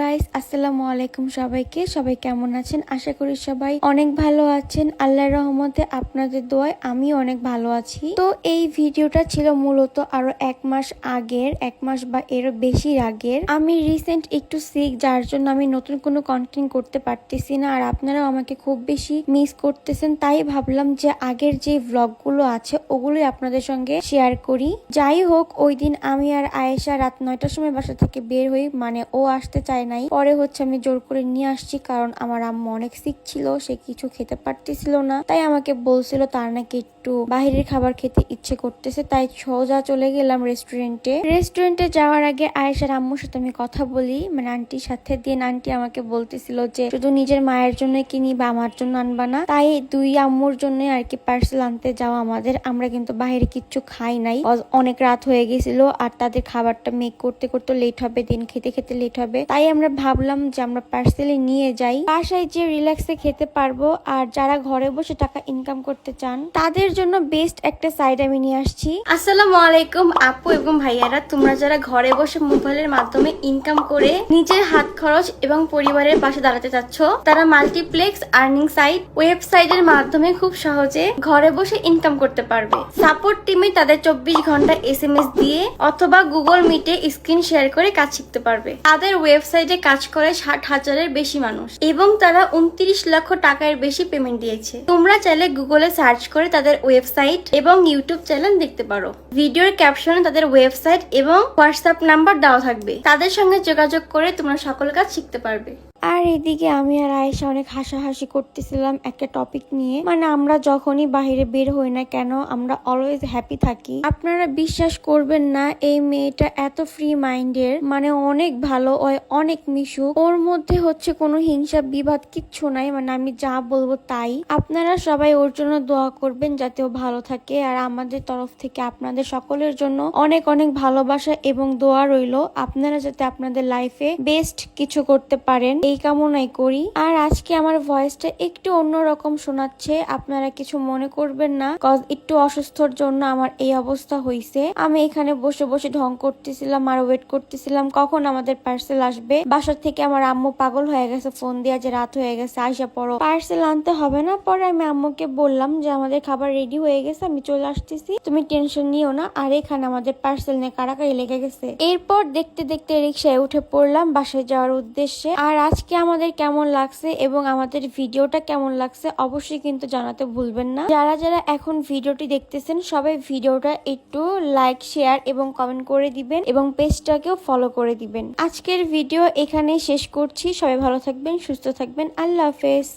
Guys আসসালামু আলাইকুম সবাইকে। সবাই কেমন আছেন? আশা করি সবাই অনেক ভালো আছেন। আল্লাহর রহমতে আপনাদের দোয়ায় আমি অনেক ভালো আছি। তো এই ভিডিওটা ছিল মূলত আরও এক মাস আগের, এক মাস বা এর বেশি আগের। আমি রিসেন্ট একটু সিক যার জন্য আমি নতুন কোনো কন্টেন্ট করতে পারতেছি না। আর আপনারাও আমাকে খুব বেশি মিস করতেছেন। তাই ভাবলাম যে আগের যে ভ্লগগুলো আছে, ওগুলোই আপনাদের সঙ্গে শেয়ার করি। যাই হোক, ওই দিন আমি আর আয়েশা রাত নয়টার সময় বাসা থেকে বের হই। মানে ও আসতে চায় নাই। পরে হচ্ছে আমি জোর করে নিয়ে আসছি কারণ আমার আম্মু অনেক সিক ছিল, সে কিছু খেতে পারতেছিল না। তাই আমাকে বলছিল তার নাকি একটু বাহিরের খাবার খেতে ইচ্ছে করতেছে, তাই সোজা চলে গেলাম রেস্টুরেন্টে রেস্টুরেন্টে যাওয়ার আগে আয়েশার আম্মুর সাথে আমি কথা বলি। মানে আন্টির সাথে দিয়ে আন্টি আমাকে বলতেছিল যে শুধু নিজের মায়ের জন্য কিনি বা আমার জন্য আনবা না, তাই দুই আম্মুর জন্য আর কি পার্সেল আনতে যাওয়া আমাদের। আমরা কিন্তু বাইরে কিচ্ছু খাই নাই। অনেক রাত হয়ে গেছিল আর তাদের খাবারটা মেক করতে করতে লেট হবে, দিন খেতে খেতে লেট হবে। তাই আমরা ভাবলাম যে আমরা পার্সেলে নিয়ে যাই। বাসায় যে রিল্যাক্সে খেতে পারব আর যারা ঘরে বসে টাকা ইনকাম করতে চান, তাদের জন্য বেস্ট একটা সাইড আমি নিয়ে আসছি। আসসালামু আলাইকুম আপু এবং ভাইয়ারা, তোমরা যারা ঘরে বসে মোবাইলের মাধ্যমে ইনকাম করে নিজের হাত খরচ এবং পরিবারের পাশে দাঁড়াতে চাচ্ছ, তারা মাল্টিপ্লেক্স আর্নিং সাইট ওয়েবসাইটের মাধ্যমে খুব সহজে ঘরে বসে ইনকাম করতে পারবে। সাপোর্ট টিমে তাদের চব্বিশ ঘণ্টা এস দিয়ে অথবা গুগল মিটে স্ক্রিন শেয়ার করে কাজ শিখতে পারবে। তাদের ওয়েবসাইটে কাজ করে ষাট হাজারের বেশি মানুষ। এবং তারা উনত্রিশ লক্ষ টাকার বেশি পেমেন্ট দিয়েছে। তোমরা চাইলে গুগলে সার্চ করে তাদের ওয়েবসাইট এবং ইউটিউব চ্যানেল দেখতে পারো। ভিডিওর ক্যাপশনে তাদের ওয়েবসাইট এবং হোয়াটসঅ্যাপ নাম্বার দেওয়া থাকবে। তাদের সঙ্গে যোগাযোগ করে তোমরা সকল কাজ শিখতে পারবে। আর এদিকে আমি আর আয়েশা অনেক হাসাহাসি করতেছিলাম একটা টপিক নিয়ে। মানে আমরা যখনই বাইরে বের হই না কেন, আমরা অলওয়েজ হ্যাপি থাকি। আপনারা বিশ্বাস করবেন না, এই মেয়েটা এত ফ্রি মাইন্ডের মানে অনেক ভালো, ওই অনেক মিশুক। ওর মধ্যে হচ্ছে কোনো হিংসা, বিবাদ কিচ্ছু নাই মানে আমি যা বলব তাই। আপনারা সবাই ওর জন্য দোয়া করবেন যাতে ও ভালো থাকে। আর আমাদের তরফ থেকে আপনাদের সকলের জন্য অনেক অনেক ভালোবাসা এবং দোয়া রইল। আপনারা যাতে আপনাদের লাইফে বেস্ট কিছু করতে পারেন। এই কামনাই করি। আর আজকে আমার ভয়েসটা একটু অন্যরকম শোনাচ্ছে। আপনারা কিছু মনে করবেন না কজ একটু অসুস্থর জন্য আমার এই অবস্থা হয়েছে আমি এখানে বসে বসে ঢং করতেছিলাম আর ওয়েট করতেছিলাম কখন আমাদের পার্সেল আসবে। বাসার থেকে আমার আম্মু পাগল হয়ে গেছে ফোন দিয়া যে রাত হয়ে গেছে, আইসা পড়ো। পার্সেল আনতে হবে না, পরে আমি আম্মুকে বললাম যে আমাদের খাবার রেডি হয়ে গেছে, আমি চলে আসতেছি। তুমি টেনশন নিও না, আর এখানে আমাদের পার্সেল নিয়ে কারাকারি লেগে গেছে। এরপর দেখতে দেখতে রিক্সায় উঠে পড়লাম বাসায় যাওয়ার উদ্দেশ্যে। আর আজকে আমাদের কেমন লাগছে এবং আমাদের ভিডিওটা কেমন লাগছে অবশ্যই কিন্তু জানাতে ভুলবেন না। যারা যারা এখন ভিডিওটি দেখতেছেন, সবাই ভিডিওটা একটু লাইক শেয়ার এবং কমেন্ট করে দিবেন এবং পেজটাকেও ফলো করে দিবেন। আজকের ভিডিও এখানে শেষ করছি। সবাই ভালো থাকবেন, সুস্থ থাকবেন। আল্লাহ হাফেজ।